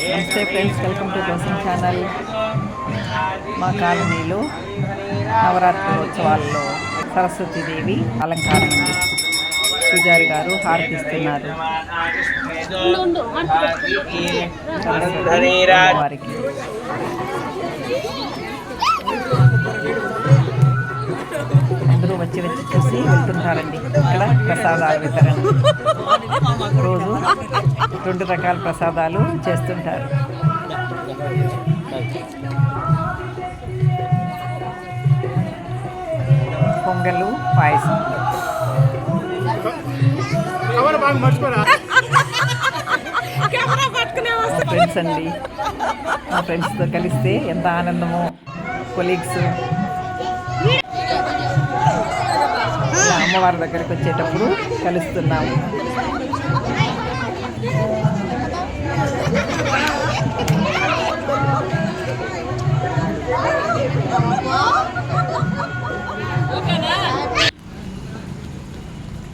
నమస్తే friends welcome to కోసం channel. మా కాలనీలో నవరాత్రి ఉత్సవాల్లో సరస్వతీదేవి అలంకారం పూజారి గారు హారతిస్తున్నారు. వారికి వచ్చి వచ్చి చూసి వెళ్తుంటారండి. ఇక్కడ ప్రసాదాల వితరణ. రోజు రెండు రకాల ప్రసాదాలు చేస్తుంటారు. పొంగలు పాయసం. ఫ్రెండ్స్ అండి. మా ఫ్రెండ్స్తో కలిస్తే ఎంత ఆనందమో. కొలీగ్స్ అమ్మవారి దగ్గరికి వచ్చేటప్పుడు కలుస్తున్నాము.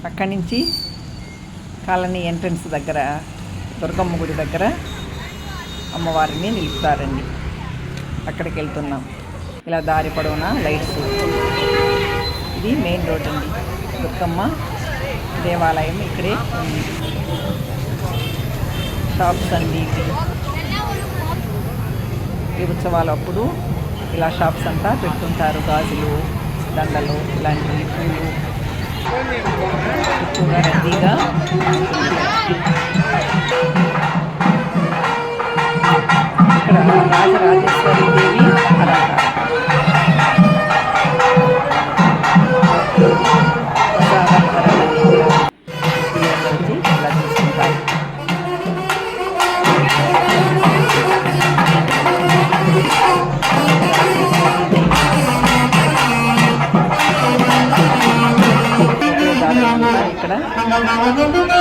అక్కడి నుంచి కాలనీ ఎంట్రన్స్ దగ్గర దుర్గమ్మ గుడి దగ్గర అమ్మవారిని నిలుపుతారండి. అక్కడికి వెళ్తున్నాం. ఇలా దారి పొడవునా లైట్స్. ఇది మెయిన్ రోడ్ అండి. దుర్గమ్మ దేవాలయం ఇక్కడే ఉంది షాప్స్ అండి ఈ ఉత్సవాలు అప్పుడు ఇలా షాప్స్ అంతా పెడుతుంటారు. గాజులు దండలు ఇలాంటివి పూలు. ఎక్కువగా రద్దీగా. ఇక్కడ రాజరాజేశ్వరి ఇక్కడ. లోపల దుర్గమ్మ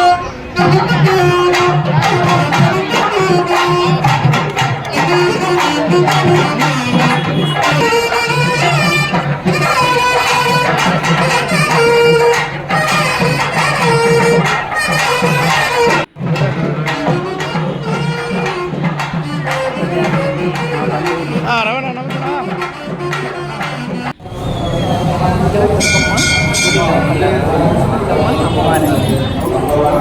అమ్మవారి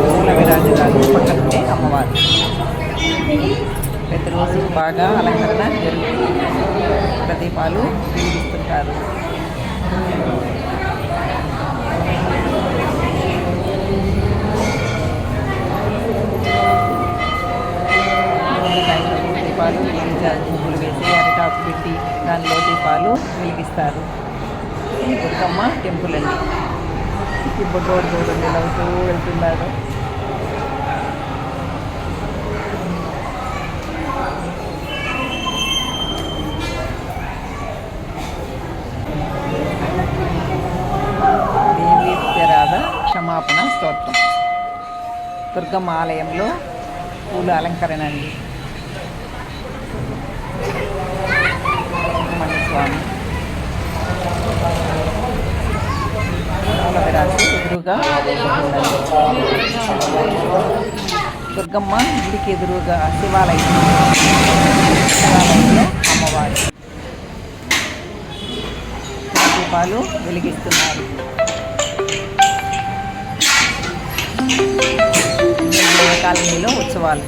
మూల విరాజురాలు పక్కనే అమ్మవారు ప్రతిరోజు బాగా అలంకరణ జరుగుతుంది ప్రదీపాలు వెలిగిస్తుంటారు ముందుకాయలు దీపాలు వెలిగించారు పువ్వులు వేసి అరిటాకు పెట్టి దానిలో దీపాలు వెలిగిస్తారు ఈ దుర్గమ్మ టెంపుల్ అండి. ఈ బొడ్డోడు చూడండి నవ్వుతూ వెళ్తున్నారు దేవి క్షమాపణ స్తోత్రం. దుర్గమ్మ ఆలయంలో పూల అలంకరణ అండి. స్వామి. ఎదురుగా దుర్గమ్మ గుడికి ఎదురుగా శివాలయం. శివాలయంలో అమ్మవారు దీపాలు వెలిగిస్తున్నారు. కాలనీలో ఉత్సవాలు.